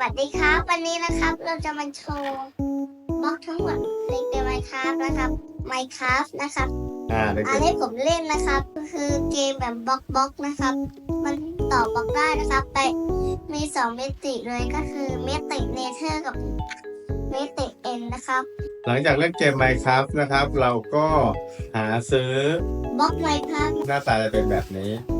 วัสดีครับ วันนี้นะครับเราจะมาโชว์บล็อกทั้งหมดในเกม Minecraft นะครับ Minecraft นะครับอ่าเด็กอันที่ผมเล่นนะครับ ก็คือเกมแบบบล็อกบล็อกนะครับ มันต่อบล็อกได้นะครับแต่มีสองมิติเลยก็คือเมติเนเธอร์กับเมติเอ็นนะครับๆหลังจากเล่นเกม Minecraft นะครับ เราก็หาซื้อบล็อก Minecraft หน้าตาจะเป็นแบบนี้ใ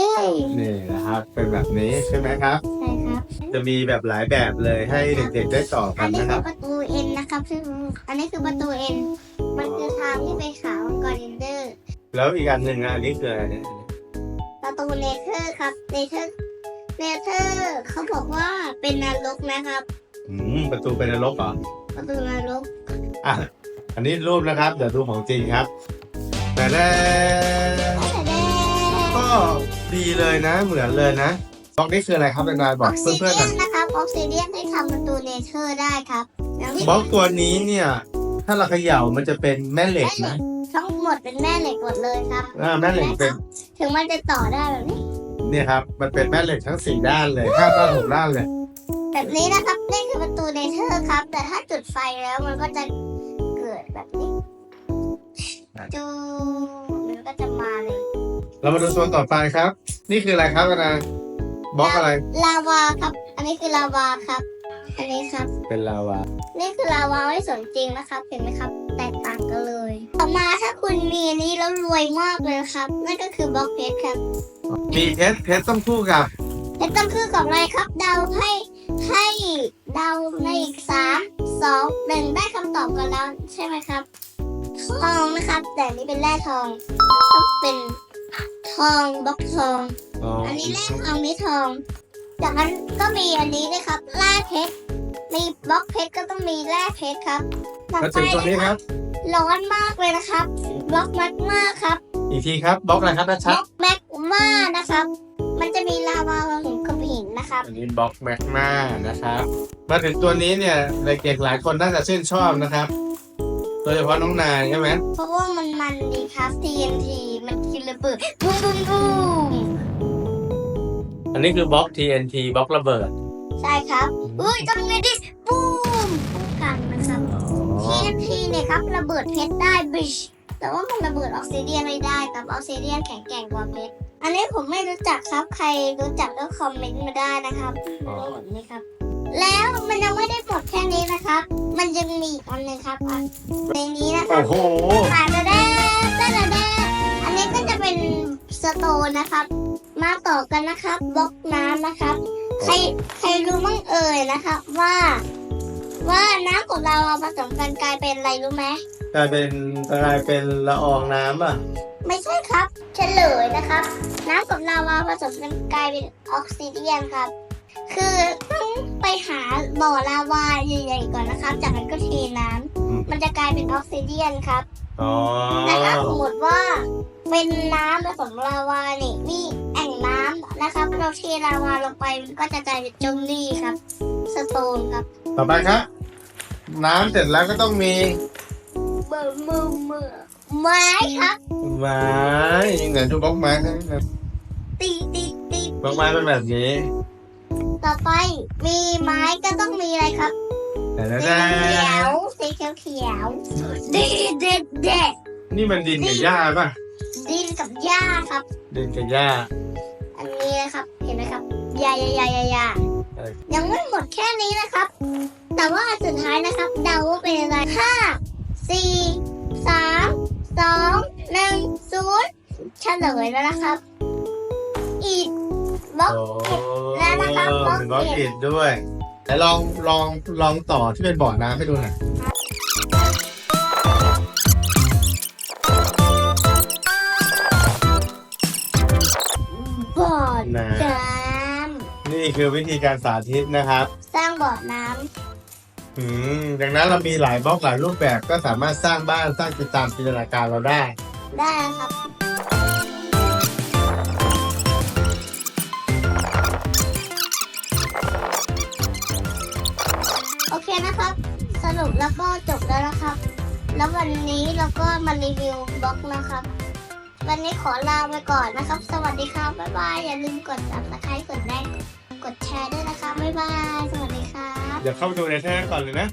ช่นี่นะครับ เป็นแบบนี้ใช่ไหมครับ ใช่ครับจะมีแบบหลายแบบเลยให้เด็กๆได้ต่ออักันนนี้นะคคืรัอบประตูเอ็นนะครับซึ่งอันนี้คือประตูเอ็นมันคือทางที่ไปขาวกอรินเดอร์ แล้วอีกอันหนึ่งอะอันนี้คืออะไรเนี่ยประตูเนเธอร์ครับเนเธอร์เนเธอร์เขาบอกว่าเป็นนรกนะครับ อืมประตูเป็นนรกเหรอประตูนรกอะอันนี้รูปนะครับ เดี๋ยวดูของจริงครับ แต่แรกแต่แดก็ ดีเลยนะ เหมือนเลยนะบล็อกนี้คืออะไรครับนายงบอออกกซิเพื่อนเดีๆหยน่อนยนะครับออกซิเดียนให้ทำประตูเนเธอร์ได้ครับอย่างที่บล็อกตัวนี้เนี่ย ถ้าเราเขย่ามันจะเป็นแม่เหล็กนะทั้งหมดเป็นแม่เหล็กหมดเลยครับ อ่าแม่เหล็กเป็นถึงมันจะต่อได้แบบนี้ เนี่ยครับ มันเป็นแม่เหล็กทั้งสี่ด้านเลยห้าด้านหกด้านเลย แบบนี้นะครับนี่คือประตูเนเธอร์ครับ แต่ถ้าจุดไฟแล้วมันก็จะเกิดแบบนี้ จูมันก็จะมาเลย เรามาดูส่วนต่อไปครับ นี่คืออะไรครับนายบล็อกอะไร ลาวาครับ อันนี้คือลาวาครับ อันนี้ครับ เป็นลาวา นี่คือลาวาไม่สนจริงนะครับ เห็นไหมครับ แตกต่างกันเลย ต่อมาถ้าคุณมีอันนี้แล้วรวยมากเลยครับ นั่นก็คือบล็อกเพชรครับมีเพชรเพชรต้องคู่กับเพชรต้องคือกับอะไรครับ เดาให้ให้เดาในอีกสามสองหนึ่งได้คำตอบกันแล้วใช่ไหมครับ ทองนะครับ แต่อันนี้เป็นแร่ทองต้องเป็นท องบล็อกทอง อ๋ออันนี้แร่ทองนี้ทอง จากนั้นก็มีอันนี้นะครับแร่เพชร มีบล็อกเพชรก็ต้องมีแร่เพชรครับต่อมาไปถึงตัวนี้นะคครัรับบร้อนมากเลยนะครับบล็อกแมกมาครับอีกทีครับบล็อกอะไรครับบชัล็ดอกแมกมานะครับ มันจะมีลาวาผสมกับหินนะครับอันนี้บล็อกแมกมานะครับ มาถึงตัวนี้เนี่ยเด็กๆหลายคนน่าจะชื่นชอบนะครับ โดยเฉพาะน้องนายใช่ไหมเพราะว่ามันมันดีครับ TNT มันกินระเบิดบูมบูมบูมอันนี้คือบล็อก TNT บล็อกระเบิดใช่ครับอุ้ยทำไงดิบูมป้องกันนะครับ TNT เนี่ยครับระเบิดเพชรได้บิชแต่ว่ามันระเบิดออกซิเดียนไม่ได้ครับออกซิเดียนแข็งแกร่งกว่าเพชรอันนี้ผมไม่รู้จักครับใครรู้จักก็คอมเมนต์มาได้นะครับอ๋อหมดไหมครับ แล้วมันยังไม่ได้หมดแค่นี้นะครับ มันยังมีอีกอันหนึงครับอะในนี้นะครัโอ้บโหตาดาดาตา โตนนะครับ มาต่อกันนะครับบล็อกน้ำนะครับ ใครใครรู้มั่งเอ่ยนะครับ ว่า ว่าน้ำกับเราเอาผสมกันกลายเป็นอะไรรู้ไหมกลายเป็นกลายเป็นละอองน้ำอะ ไม่ใช่ครับ เฉลยนะครับ น้ำกับลาวาผสมกันกลายเป็นออกซิเดียนครับ คือต้องไปหาบ่อลาวาใหญ่ๆก่อนนะครับ จากนั้นก็เทน้ำอืมมันจะกลายเป็นออกซิเดียนครับ อ๋อแต่ถ้าสมมติว่าเป็นน้ำผสมลาวานี่นี่แอ่งน้ำนะครับเราเทลาวาลงไปมันก็จะกลายเป็นจมลี่ครับ สโตนครับ ต่อไปครับ น้ำเสร็จแล้วก็ต้องมีเบอร์มือมือไม้ครับไม้ยังไงดูบล็อกไม้นะตีตีตีบล็อกไม้เป็นแบบนี้ ต่อไปมีไม้ก็ต้องมีอะไรครับแต่ สีแล้เขียวสีเขียวเขียวๆดีเด็ดเด็ดนี่มันดินกับหญ้าป่ะ ดินกับหญ้าครับ ดินกับหญ้า อันนี้นะครับ เห็นไหมครับหญ้าหญ้าหญ้าหญ้าหญ้าเออยังไม่หมดแค่นี้นะครับ แต่ว่าอันสุดท้ายนะครับ เดาว่าเป็นอะไรห้าสี่สามสองหนึ่งศูนย์เฉลยแล้วนะครับ อีกบล็อกโอ้แล้วนะครับบล็อกมีบล็อกอิฐอิดด้วย แต่ลองลองลองต่อที่เป็นบ่อน้ำให้ดูหน่อยบ่อนะน้นี่คือวิธีการสาธิตนะครับำสร้างบ่อน้อืมดังนั้นเรามีหลายบล็อกหลายรูปแบบก็สามารถสร้างบ้านสร้างจิตตามจินตนาการเราได้ำได้ครับ สรุปแล้วก็จบแล้วนะครับ แล้ววันนี้เราก็มารีวิวบล็อกนะครับ วันนี้ขอลาไปก่อนนะครับ สวัสดีครับ บ๊ายบาย อย่าลืมกดติดตามกดไลค์กดแชร์ด้วยนะครับบ๊ายบายเดี๋ยวเข้าไปดูในแท้ก่อนเลยนะ